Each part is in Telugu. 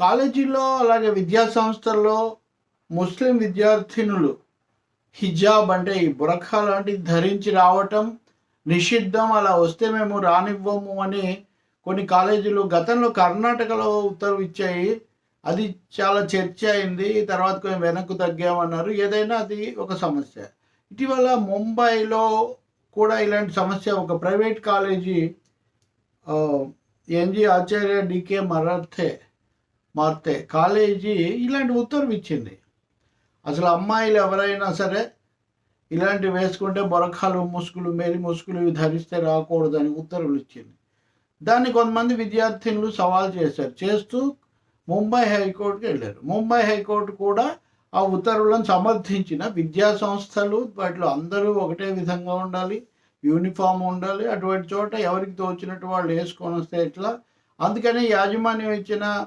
కాలేజీల్లో అలాగే విద్యా సంస్థల్లో ముస్లిం విద్యార్థినులు హిజాబ్ అంటే ఈ బురఖా లాంటివి ధరించి రావటం నిషిద్ధం అలా వస్తే మేము రానివ్వము అని కొన్ని కాలేజీలు గతంలో కర్ణాటకలో ఉత్తర్వు ఇచ్చాయి. అది చాలా చర్చ అయింది. తర్వాత కొంచెం వెనక్కు తగ్గామన్నారు. ఏదైనా అది ఒక సమస్య. ఇటీవల ముంబైలో కూడా ఇలాంటి సమస్య. ఒక private college NG Acharya DK Marathe మారితే కాలేజీ ఇలాంటి ఉత్తర్వు ఇచ్చింది. అసలు అమ్మాయిలు ఎవరైనా సరే ఇలాంటివి వేసుకుంటే బొరకాలు ముసుగులు మేలి ముసుగులు ఇవి ధరిస్తే రాకూడదని ఉత్తర్వులు ఇచ్చింది. దాన్ని కొంతమంది విద్యార్థినులు సవాల్ చేశారు. చేస్తూ ముంబై హైకోర్టుకి వెళ్ళారు. ముంబై హైకోర్టు కూడా ఆ ఉత్తర్వులను సమర్థించిన విద్యా సంస్థలు వాటిలో అందరూ ఒకటే విధంగా ఉండాలి. యూనిఫామ్ ఉండాలి. అటువంటి చోట ఎవరికి తోచినట్టు వాళ్ళు వేసుకొని వస్తే ఎట్లా? అందుకని యాజమాన్యం ఇచ్చిన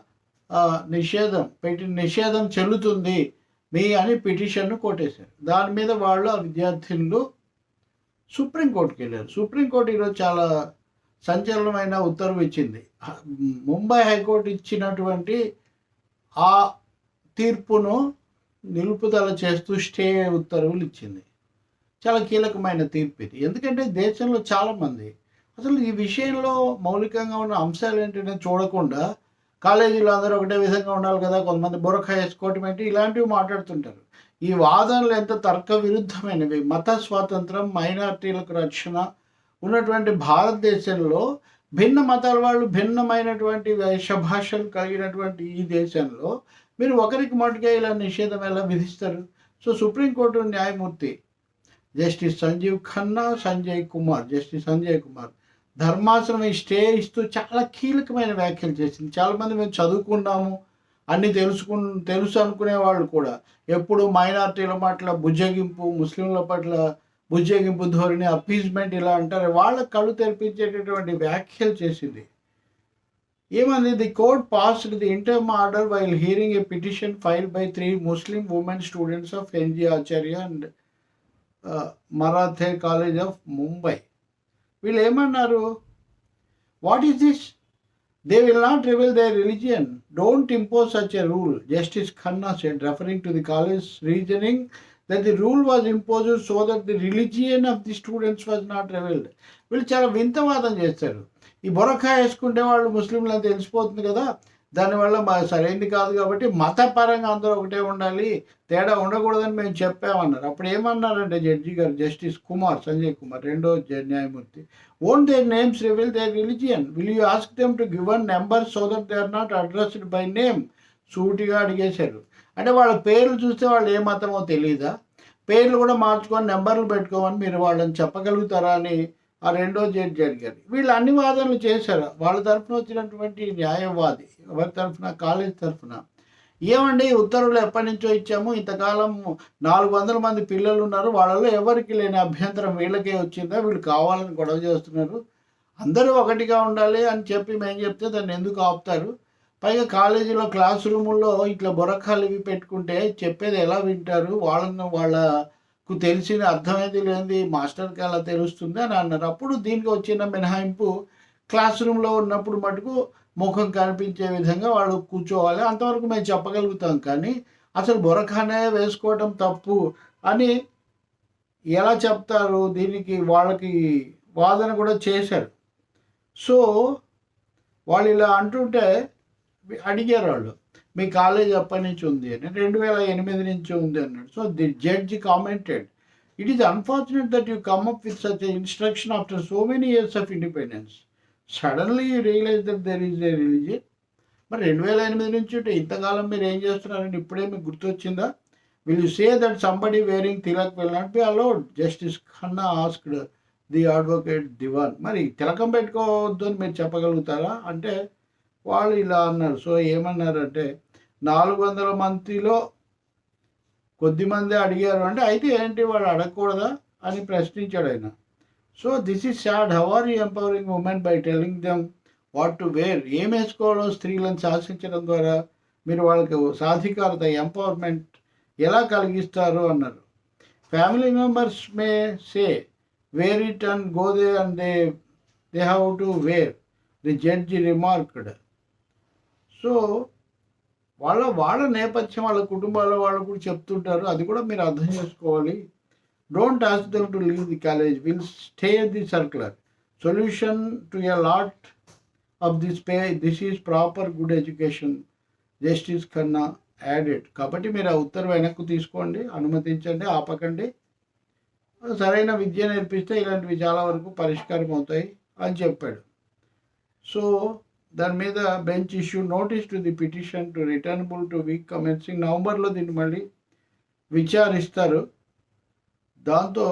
నిషేధం పెట్టిన నిషేధం చెల్లుతుంది మీ అని పిటిషన్ను కొట్టేశారు. దాని మీద వాళ్ళు ఆ విద్యార్థినులు సుప్రీంకోర్టుకి వెళ్ళారు. సుప్రీంకోర్టు ఈరోజు చాలా సంచలనమైన ఉత్తర్వు ఇచ్చింది. ముంబై హైకోర్టు ఇచ్చినటువంటి ఆ తీర్పును నిలుపుదల చేస్తూ స్టే ఉత్తర్వులు ఇచ్చింది. చాలా కీలకమైన తీర్పు ఇది. ఎందుకంటే దేశంలో చాలామంది అసలు ఈ విషయంలో మౌలికంగా ఉన్న అంశాలు ఏంటనే చూడకుండా కాలేజీలో అందరూ ఒకటే విధంగా ఉండాలి కదా కొంతమంది బురఖా వేసుకోవటం ఏంటి? ఇలాంటివి మాట్లాడుతుంటారు. ఈ వాదనలు ఎంత తర్క విరుద్ధమైనవి మత స్వాతంత్రం మైనార్టీలకు రక్షణ ఉన్నటువంటి భారతదేశంలో భిన్న మతాల వాళ్ళు భిన్నమైనటువంటి వేషభాషలు కలిగినటువంటి ఈ దేశంలో మీరు ఒకరికి మటుకే ఇలా నిషేధం ఎలా విధిస్తారు? సో సుప్రీంకోర్టు న్యాయమూర్తి జస్టిస్ సంజీవ్ ఖన్నా సంజయ్ కుమార్ జస్టిస్ సంజయ్ కుమార్ ధర్మాసనం స్టే ఇస్తూ చాలా కీలకమైన వ్యాఖ్యలు చేసింది. చాలామంది మేము చదువుకున్నాము అన్ని తెలుసుకు తెలుసు అనుకునే వాళ్ళు కూడా. ఎప్పుడు మైనార్టీల పట్ల బుజ్జగింపు ముస్లింల పట్ల బుజ్జగింపు ధోరణి అప్పీజ్మెంట్ ఇలా అంటారు. వాళ్ళ కళ్ళు తెరిపించేటటువంటి వ్యాఖ్యలు చేసింది. ఏమంది? The court passed the interim order while hearing a petition filed by three Muslim women students of NG Acharya and Marathe college of Mumbai వీళ్ళు ఏమన్నారు? What is this they will not reveal their religion don't impose such a rule justice Khanna said referring to the college reasoning that the rule was imposed so that the religion of the students was not revealed వీళ్ళు చాలా వింతవాదం చేస్తారు ఈ బొరఖా వేసుకుంటే వాళ్ళు ముస్లింలు తెలిసిపోతుంది కదా. దానివల్ల మా సరైనది కాదు కాబట్టి మతపరంగా అందరూ ఒకటే ఉండాలి. తేడా ఉండకూడదని మేము చెప్పామన్నారు. అప్పుడు ఏమన్నారంటే జడ్జి గారు జస్టిస్ కుమార్ సంజయ్ కుమార్ రెండో జ- న్యాయమూర్తి own their names reveal their religion will you ask them to given number so that they are not addressed by name సూటిగా అడిగేశారు. అంటే వాళ్ళ పేర్లు చూస్తే వాళ్ళు ఏ మతమో తెలియదా పేర్లు కూడా మార్చుకొని నెంబర్లు పెట్టుకోమని మీరు వాళ్ళని చెప్పగలుగుతారా అని ఆ రెండో జడ్జి అడిగారు వీళ్ళు అన్ని వాదనలు చేశారు. వాళ్ళ తరఫున వచ్చినటువంటి న్యాయవాది ఎవరి తరఫున? కాలేజ్ తరఫున. ఏమండి ఉత్తర్వులు ఎప్పటి నుంచో ఇచ్చాము. ఇంతకాలం నాలుగు వందల మంది పిల్లలు ఉన్నారు. వాళ్ళలో ఎవరికి లేని అభ్యంతరం వీళ్ళకే వచ్చిందా? వీళ్ళు కావాలని గొడవ చేస్తున్నారు. అందరూ ఒకటిగా ఉండాలి అని చెప్పి మేము చెప్తే దాన్ని ఎందుకు ఆపుతారు? పైగా కాలేజీలో క్లాస్ రూముల్లో ఇట్లా బొరఖాలు ఇవి పెట్టుకుంటే చెప్పేది ఎలా వింటారు? వాళ్ళను వాళ్ళకు తెలిసిన అర్థమైంది లేనిది మాస్టర్కి అలా తెలుస్తుంది అని అన్నారు. అప్పుడు దీనికి వచ్చిన మినహాయింపు క్లాస్ రూమ్లో ఉన్నప్పుడు మటుకు ముఖం కనిపించే విధంగా వాళ్ళు కూర్చోవాలి. అంతవరకు మేము చెప్పగలుగుతాం కానీ అసలు బొరఖానే వేసుకోవటం తప్పు అని ఎలా చెప్తారు? దీనికి వాళ్ళకి వాదన కూడా చేశారు. సో వాళ్ళు ఇలా అంటుంటే అడిగారు వాళ్ళు. మీ కాలేజ్ ఎప్పటి నుంచి ఉంది అని. రెండు వేల ఎనిమిది నుంచి ఉంది అన్నాడు. So the judge commented it is unfortunate that you come up with such instruction after so many years of independence suddenly you realise that there is a religion మరి రెండు వేల ఎనిమిది నుంచి ఉంటే ఇంతకాలం మీరు ఏం చేస్తున్నారని ఇప్పుడే మీకు గుర్తొచ్చిందా? Will you say that somebody wearing tilak will not be allowed justice Khanna asked the advocate Divan మరి తిలకం పెట్టుకోవద్దు అని మీరు చెప్పగలుగుతారా? అంటే వాళ్ళు ఇలా అన్నారు. సో ఏమన్నారంటే నాలుగు వందల మందిలో కొద్దిమంది అడిగారు అంటే అయితే ఏంటి వాడు అడగకూడదా? అని ప్రశ్నించాడు ఆయన. So this is sad. How are you empowering women by telling them what to wear? ఏం వేసుకోవడం స్త్రీలను శాసించడం ద్వారా మీరు వాళ్ళకి సాధికారత ఎంపవర్మెంట్ ఎలా కలిగిస్తారు? అన్నారు. Family members may say wear it and go they and they they have to wear the judge remarked. So వాళ్ళ వాళ్ళ నేపథ్యం వాళ్ళ కుటుంబాల వాళ్ళు కూడా చెప్తుంటారు. అది కూడా మీరు అర్థం చేసుకోవాలి. Don't ask them to leave the college will stay the circular solution to a lot of this pay this is proper good education justice Khanna added కాబట్టి మీరు ఆ ఉత్తర్వు వెనక్కు తీసుకోండి అనుమతించండి ఆపకండి. సరైన విద్య నేర్పిస్తే ఇలాంటివి చాలా వరకు పరిష్కారం అవుతాయి అని చెప్పాడు. సో దాని మీద bench issue notice to the petition to returnable two week commencing నవంబర్లో దీన్ని మళ్ళీ విచారిస్తారు. దాంతో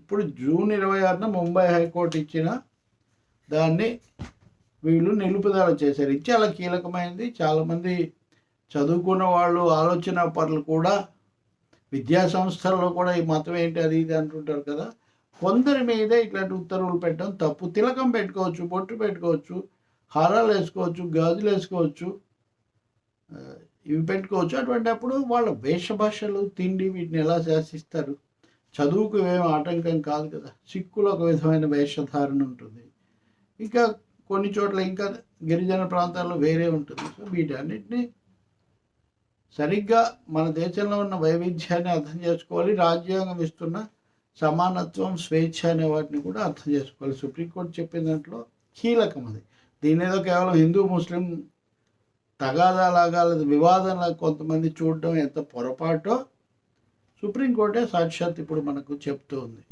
ఇప్పుడు జూన్ ఇరవై ఆరున ముంబై హైకోర్టు ఇచ్చిన దాన్ని వీళ్ళు నిలుపుదల చేశారు. ఇది చాలా కీలకమైనది చాలామంది చదువుకున్న వాళ్ళు ఆలోచన పనులు కూడా విద్యా సంస్థల్లో కూడా ఈ మతం ఏంటి అది ఇది అంటుంటారు కదా. కొందరి మీద ఇట్లాంటి ఉత్తర్వులు పెట్టడం తప్పు. తిలకం పెట్టుకోవచ్చు బొట్టు పెట్టుకోవచ్చు. హారాలు వేసుకోవచ్చు గాజులు వేసుకోవచ్చు ఇవి పెట్టుకోవచ్చు. అటువంటి అప్పుడు వాళ్ళ వేషభాషలు తిండి వీటిని ఎలా శాసిస్తారు? చదువుకు ఏం ఆటంకం కాదు కదా. సిక్కులు ఒక విధమైన వేషధారణ ఉంటుంది. ఇంకా కొన్ని చోట్ల ఇంకా గిరిజన ప్రాంతాల్లో వేరే ఉంటుంది. సో వీటన్నిటిని సరిగ్గా మన దేశంలో ఉన్న వైవిధ్యాన్ని అర్థం చేసుకోవాలి. రాజ్యాంగం ఇస్తున్న సమానత్వం స్వేచ్ఛ అనే వాటిని కూడా అర్థం చేసుకోవాలి. సుప్రీంకోర్టు చెప్పిన దాంట్లో కీలకం అది. దీని ఏదో కేవలం హిందూ ముస్లిం తగాదాలాగా లేదా వివాదంలా కొంతమంది చూడడం ఎంత పొరపాటో సుప్రీంకోర్టే సాక్షాత్ ఇప్పుడు మనకు చెప్తూ ఉంది.